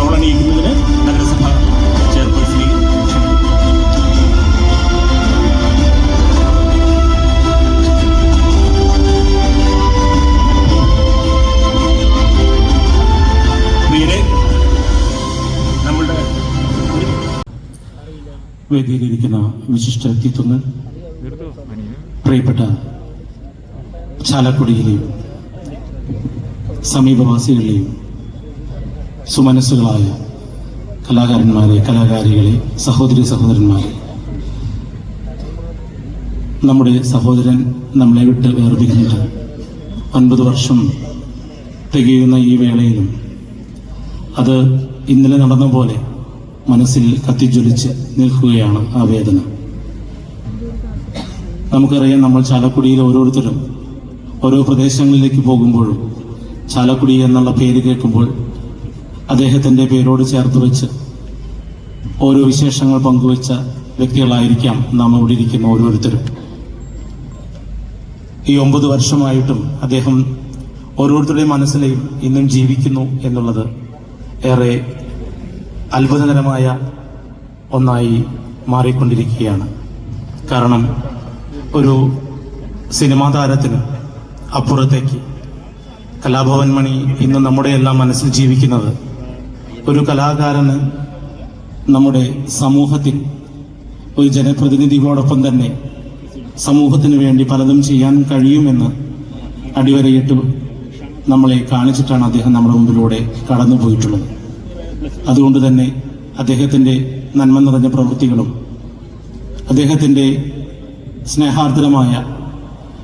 Shawl അണിയിക്കുന്നതിന് നഗരസഭ വേദിയിലിരിക്കുന്ന വിശിഷ്ട വ്യക്തിത്വങ്ങൾ പ്രിയപ്പെട്ട ചാലക്കുടിയിലെയും സമീപവാസികളിലെയും സുമനസ്സുകളായ കലാകാരന്മാരെ കലാകാരികളെ സഹോദരി സഹോദരന്മാരെ. നമ്മുടെ സഹോദരൻ നമ്മളെ വിട്ട് വേർപിരിഞ്ഞിട്ട് ഒൻപത് വർഷം തികയുന്ന ഈ വേളയിലും അത് ഇന്നലെ നടന്ന പോലെ മനസ്സിൽ കത്തിജ്വലിച്ച് നിൽക്കുകയാണ് ആ വേദന. നമുക്കറിയാം നമ്മൾ ചാലക്കുടിയിൽ ഓരോരുത്തരും ഓരോ പ്രദേശങ്ങളിലേക്ക് പോകുമ്പോഴും ചാലക്കുടി എന്നുള്ള പേര് കേൾക്കുമ്പോൾ അദ്ദേഹത്തിന്റെ പേരോട് ചേർത്ത് വെച്ച് ഓരോ വിശേഷങ്ങൾ പങ്കുവെച്ച വ്യക്തികളായിരിക്കാം നാം ഇവിടെ ഇരിക്കുന്ന ഓരോരുത്തരും. ഈ ഒമ്പത് വർഷമായിട്ടും അദ്ദേഹം ഓരോരുത്തരുടെയും മനസ്സിലെയും ഇന്നും ജീവിക്കുന്നു എന്നുള്ളത് ഏറെ അത്ഭുതകരമായ ഒന്നായി മാറിക്കൊണ്ടിരിക്കുകയാണ്. കാരണം ഒരു സിനിമാ താരത്തിന് അപ്പുറത്തേക്ക് കലാഭവൻ മണി ഇന്ന് നമ്മുടെ എല്ലാം മനസ്സിൽ ജീവിക്കുന്നത് ഒരു കലാകാരന് നമ്മുടെ സമൂഹത്തിൽ ഒരു ജനപ്രതിനിധികളോടൊപ്പം തന്നെ സമൂഹത്തിന് വേണ്ടി പലതും ചെയ്യാൻ കഴിയുമെന്ന് അടിവരയിട്ട് നമ്മളെ കാണിച്ചിട്ടാണ് അദ്ദേഹം നമ്മുടെ മുമ്പിലൂടെ കടന്നു പോയിട്ടുള്ളത് അതുകൊണ്ട് തന്നെ അദ്ദേഹത്തിന്റെ നന്മ നിറഞ്ഞ പ്രവൃത്തികളും അദ്ദേഹത്തിന്റെ സ്നേഹാർദ്രമായ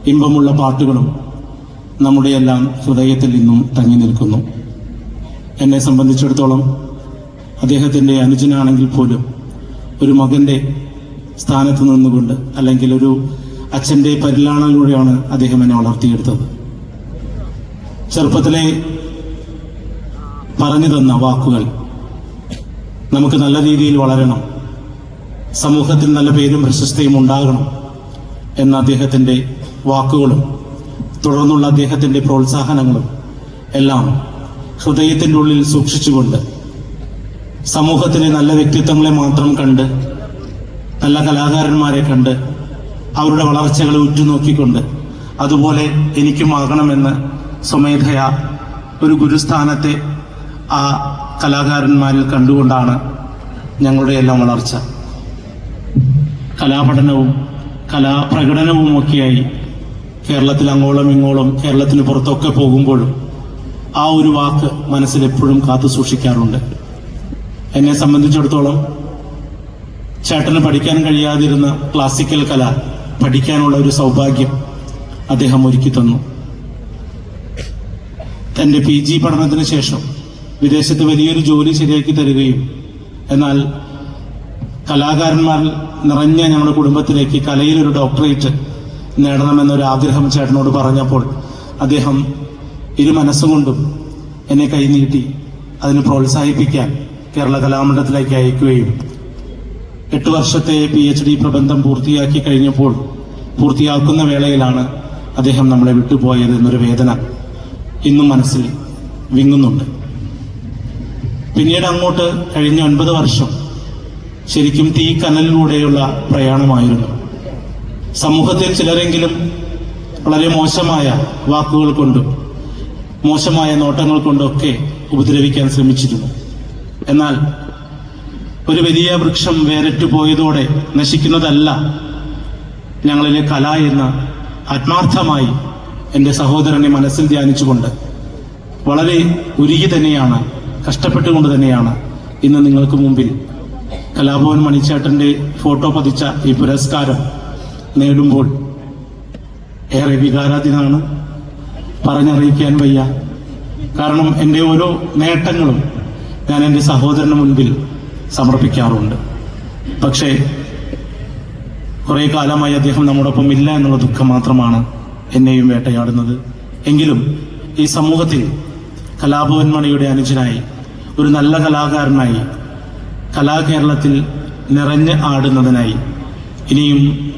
ഇമ്പമുള്ള പാട്ടുകളും നമ്മുടെയെല്ലാം ഹൃദയത്തിൽ നിന്നും തങ്ങി നിൽക്കുന്നു. എന്നെ സംബന്ധിച്ചിടത്തോളം അദ്ദേഹത്തിന്റെ അനുജനാണെങ്കിൽ പോലും ഒരു മകന്റെ സ്ഥാനത്ത് നിന്നുകൊണ്ട് അല്ലെങ്കിൽ ഒരു അച്ഛന്റെ പരിലാണയിലൂടെയാണ് അദ്ദേഹം എന്നെ വളർത്തിയെടുത്തത്. ചെറുപ്പത്തിലെ പറഞ്ഞു തന്ന വാക്കുകൾ നമുക്ക് നല്ല രീതിയിൽ വളരണം സമൂഹത്തിൽ നല്ല പേരും പ്രശസ്തിയും ഉണ്ടാകണം എന്ന അദ്ദേഹത്തിന്റെ വാക്കുകളും തുടർന്നുള്ള അദ്ദേഹത്തിന്റെ പ്രോത്സാഹനങ്ങളും എല്ലാം ഹൃദയത്തിന്റെ ഉള്ളിൽ സൂക്ഷിച്ചുകൊണ്ട് സമൂഹത്തിലെ നല്ല വ്യക്തിത്വങ്ങളെ മാത്രം കണ്ട് നല്ല കലാകാരന്മാരെ കണ്ട് അവരുടെ വളർച്ചകളെ ഉറ്റുനോക്കിക്കൊണ്ട് അതുപോലെ എനിക്കും ആകണമെന്ന് സ്വമേധയ ഒരു ഗുരുസ്ഥാനത്തെ ആ കലാകാരന്മാരിൽ കണ്ടുകൊണ്ടാണ് ഞങ്ങളുടെ എല്ലാം വളർച്ച. കലാപഠനവും കലാപ്രകടനവും ഒക്കെയായി കേരളത്തിൽ അങ്ങോളം ഇങ്ങോളം കേരളത്തിന് പുറത്തൊക്കെ പോകുമ്പോഴും ആ ഒരു വാക്ക് മനസ്സിൽ എപ്പോഴും കാത്തു സൂക്ഷിക്കാറുണ്ട്. എന്നെ സംബന്ധിച്ചിടത്തോളം ചേട്ടന് പഠിക്കാൻ കഴിയാതിരുന്ന ക്ലാസിക്കൽ കല പഠിക്കാനുള്ള ഒരു സൗഭാഗ്യം അദ്ദേഹം ഒരുക്കി തന്നു. തന്റെ പി ജി പഠനത്തിന് ശേഷം വിദേശത്ത് വലിയൊരു ജോലി ശരിയാക്കി തരികയും എന്നാൽ കലാകാരന്മാർ നിറഞ്ഞ ഞങ്ങളുടെ കുടുംബത്തിലേക്ക് കലയിൽ ഒരു ഡോക്ടറേറ്റ് നേടണമെന്നൊരു ആഗ്രഹം ചേട്ടനോട് പറഞ്ഞപ്പോൾ അദ്ദേഹം ഇരു മനസ്സുകൊണ്ടും എന്നെ കൈനീട്ടി അതിന് പ്രോത്സാഹിപ്പിക്കാൻ കേരള കലാമണ്ഡലത്തിലേക്ക് അയക്കുകയും എട്ട് വർഷത്തെ പി എച്ച് ഡി പ്രബന്ധം പൂർത്തിയാക്കി കഴിഞ്ഞപ്പോൾ പൂർത്തിയാക്കുന്ന വേളയിലാണ് അദ്ദേഹം നമ്മളെ വിട്ടുപോയത് എന്നൊരു വേദന ഇന്നും മനസ്സിൽ വിങ്ങുന്നുണ്ട്. പിന്നീട് അങ്ങോട്ട് കഴിഞ്ഞ ഒൻപത് വർഷം ശരിക്കും തീ കനലിലൂടെയുള്ള പ്രയാണമായിരുന്നു. സമൂഹത്തിൽ ചിലരെങ്കിലും വളരെ മോശമായ വാക്കുകൾ കൊണ്ടും മോശമായ നോട്ടങ്ങൾ കൊണ്ടൊക്കെ ഉപദ്രവിക്കാൻ ശ്രമിച്ചിരുന്നു. എന്നാൽ ഒരു വലിയ വൃക്ഷം വേരറ്റു പോയതോടെ നശിക്കുന്നതല്ല ഞങ്ങളിലെ കല എന്ന് ആത്മാർത്ഥമായി എന്റെ സഹോദരനെ മനസ്സിൽ ധ്യാനിച്ചുകൊണ്ട് വളരെ ഉരുകി തന്നെയാണ് കഷ്ടപ്പെട്ടുകൊണ്ട് തന്നെയാണ് ഇന്ന് നിങ്ങൾക്ക് മുമ്പിൽ കലാഭവൻ മണിച്ചേട്ടന്റെ ഫോട്ടോ പതിച്ച ഈ പുരസ്കാരം നേടുമ്പോൾ ഏറെ വികാരാധീനാണ് പറഞ്ഞറിയിക്കാൻ വയ്യ. കാരണം എന്റെ ഓരോ നേട്ടങ്ങളും ഞാൻ എന്റെ സഹോദരന് മുൻപിൽ സമർപ്പിക്കാറുണ്ട്. പക്ഷേ കുറേ കാലമായി അദ്ദേഹം നമ്മോടൊപ്പം ഇല്ല എന്നുള്ള ദുഃഖം മാത്രമാണ് എന്നെയും വേട്ടയാടുന്നത്. എങ്കിലും ഈ സമൂഹത്തിൽ കലാഭവൻ മണിയുടെ അനുജനായി ഒരു നല്ല കലാകാരനായി കലാകേരളത്തിൽ നിറഞ്ഞ് ആടുന്നതിനായി ഇനിയും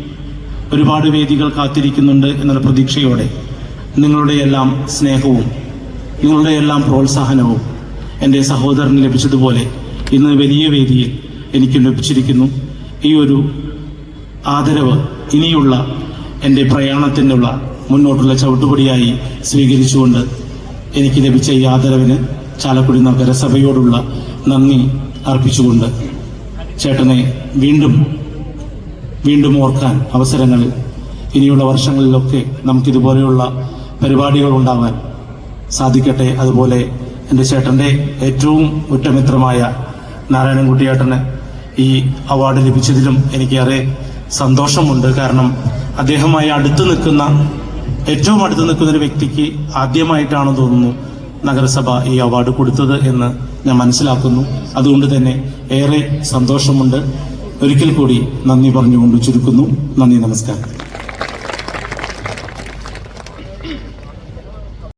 ഒരുപാട് വേദികൾ കാത്തിരിക്കുന്നുണ്ട് എന്നുള്ള പ്രതീക്ഷയോടെ നിങ്ങളുടെ എല്ലാം സ്നേഹവും നിങ്ങളുടെ എല്ലാം പ്രോത്സാഹനവും എന്റെ സഹോദരന് ലഭിച്ചതുപോലെ ഇന്ന് വലിയ വേദിയിൽ എനിക്ക് ലഭിച്ചിരിക്കുന്നു. ഈ ഒരു ആദരവ് ഇനിയുള്ള എന്റെ പ്രയാണത്തിനുള്ള മുന്നോട്ടുള്ള ചവിട്ടുപടിയായി സ്വീകരിച്ചുകൊണ്ട് എനിക്ക് ലഭിച്ച ഈ ആദരവിന് ചാലക്കുടി നഗരസഭയോടുള്ള നന്ദി അർപ്പിച്ചുകൊണ്ട് ചേട്ടനെ വീണ്ടും വീണ്ടും ഓർക്കാൻ അവസരങ്ങൾ ഇനിയുള്ള വർഷങ്ങളിലൊക്കെ നമുക്കിതുപോലെയുള്ള പരിപാടികൾ ഉണ്ടാവാൻ സാധിക്കട്ടെ. അതുപോലെ എന്റെ ചേട്ടന്റെ ഏറ്റവും ഉറ്റമിത്രമായ നാരായണൻകുട്ടിയേട്ടന് ഈ അവാർഡ് ലഭിച്ചതിലും എനിക്കേറെ സന്തോഷമുണ്ട്. കാരണം അദ്ദേഹമായി അടുത്ത് നിൽക്കുന്ന ഏറ്റവും അടുത്ത് നിൽക്കുന്ന ഒരു വ്യക്തിക്ക് ആദ്യമായിട്ടാണ് തോന്നുന്നു നഗരസഭ ഈ അവാർഡ് കൊടുത്തത് എന്ന് ഞാൻ മനസ്സിലാക്കുന്നു. അതുകൊണ്ട് തന്നെ ഏറെ സന്തോഷമുണ്ട്. ഒരിക്കൽ കൂടി നന്ദി പറഞ്ഞുകൊണ്ട് ചുരുക്കുന്നു. നന്ദി നമസ്കാരം.